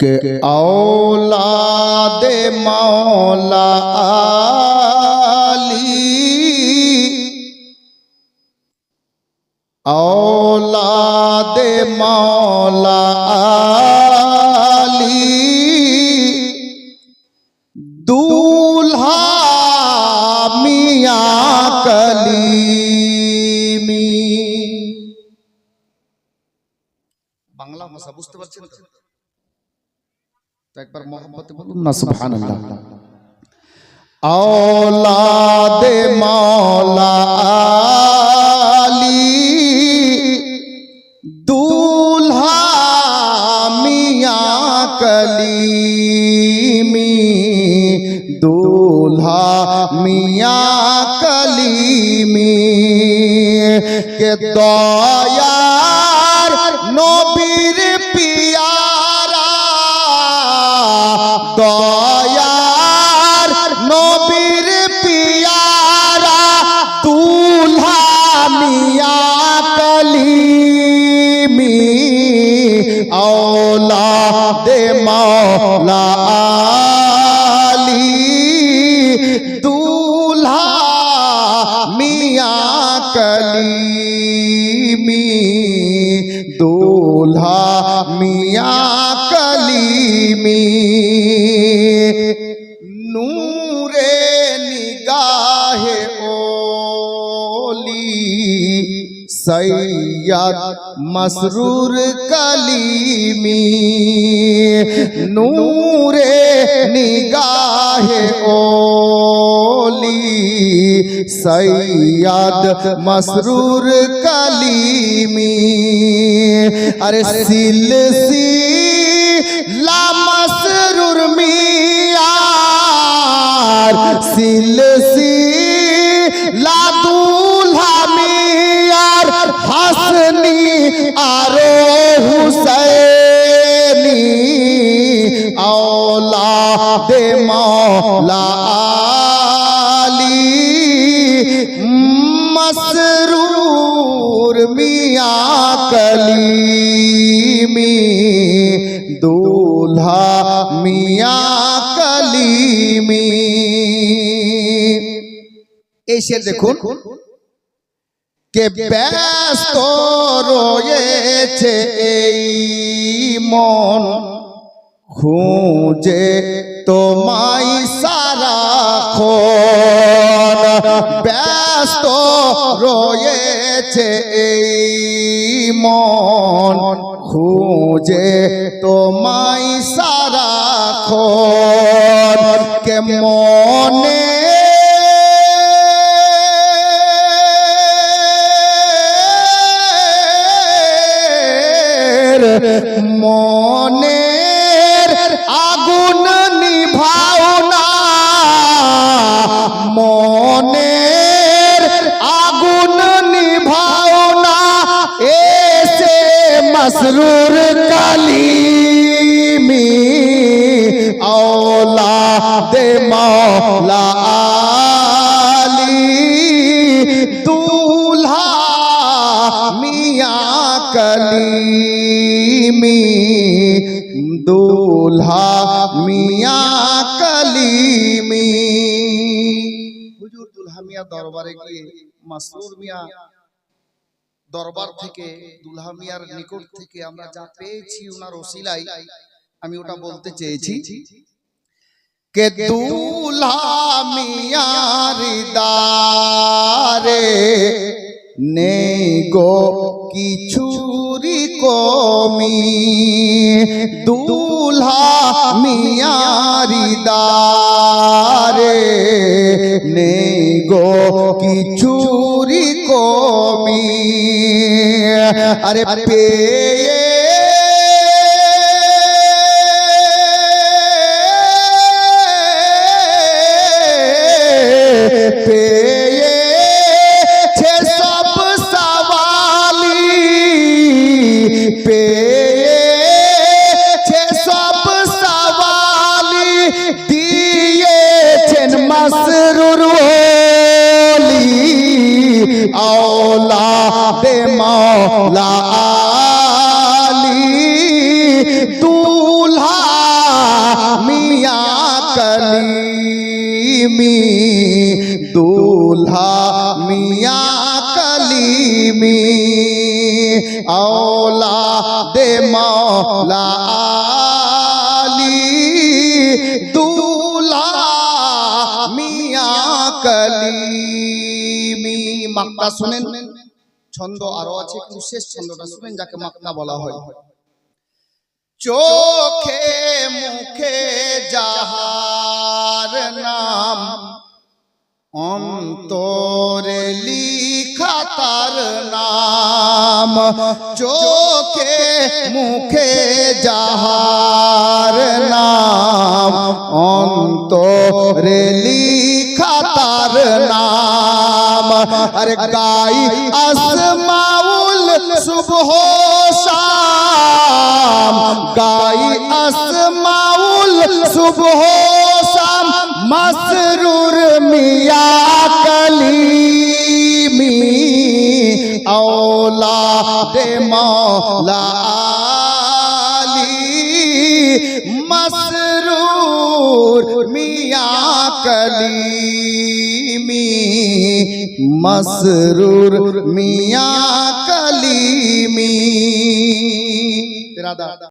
के औलाद मौला आली औलाद मौला आली दूल्हा বুঝতে পারছেন তো? একবার মোহাম্মতে বলুন না, সুবহানাল্লাহ। আওলাদে মাওলা আলী, দুলহা মিয়া কলিমি কলিমি, কে দয়ার নব दूल्हा मियाँ कलीमी दूल्हा मियाँ कलीमी नूरे সৈয়দ মসরুর কলিমি নূরে নিগাহে ওলি সৈয়দ মসরুর কলিমি আরে সিল সি লা মসরুর মিয়ার সিল সি এই শের দেখুন কে ব্যস্ত রয়েছে এই মন। খুঁজে তোমায় সারাক্ষণ ব্যস্ত রয়েছে এই মন। খুঁজে তোমায় সারাক্ষণ কে মনে মনের আগুন নিভাও না। মনের আগুন নিভাও না। এসে মসরুর কালিমি দুলহা মিয়া দরবারে গিয়ে মাসরুর মিয়া দরবার থেকে দুলহা মিয়ার নিকট থেকে আমরা যা পেয়েছি ওনার ওসিলাই আমি ওটা বলতে চেয়েছি কে দুলহা মিয়ার দারে নেই গো কিছুরি কমি দুলহা মিয়ারি দারে নেই গো কিছুরি কমি আরে পেয়ে औला दे اولاد مولا علی دولہا میاں کلیمی دولہا میاں औला दे مولا মাক্তা শুনেন। ছন্দ আরও আছে কিন্তু শেষ ছন্দটা শুনেন যাকে মাক্তা বলা হয়। চোখে মুখে যাহার নাম অন্তরে লিখা তার নাম। চোখে মুখে যাহার নাম অন্তরে লিখা আরে গাই, আসমাউল সুবহ শাম। গাই, আসমাউল সুবহ শাম। মাসরুর মিয়া কলিমি আওলা দে মাওলা আলী। মাসরুর মিয়া কলিমি মসরুর মিয়া কলিমি। রাধা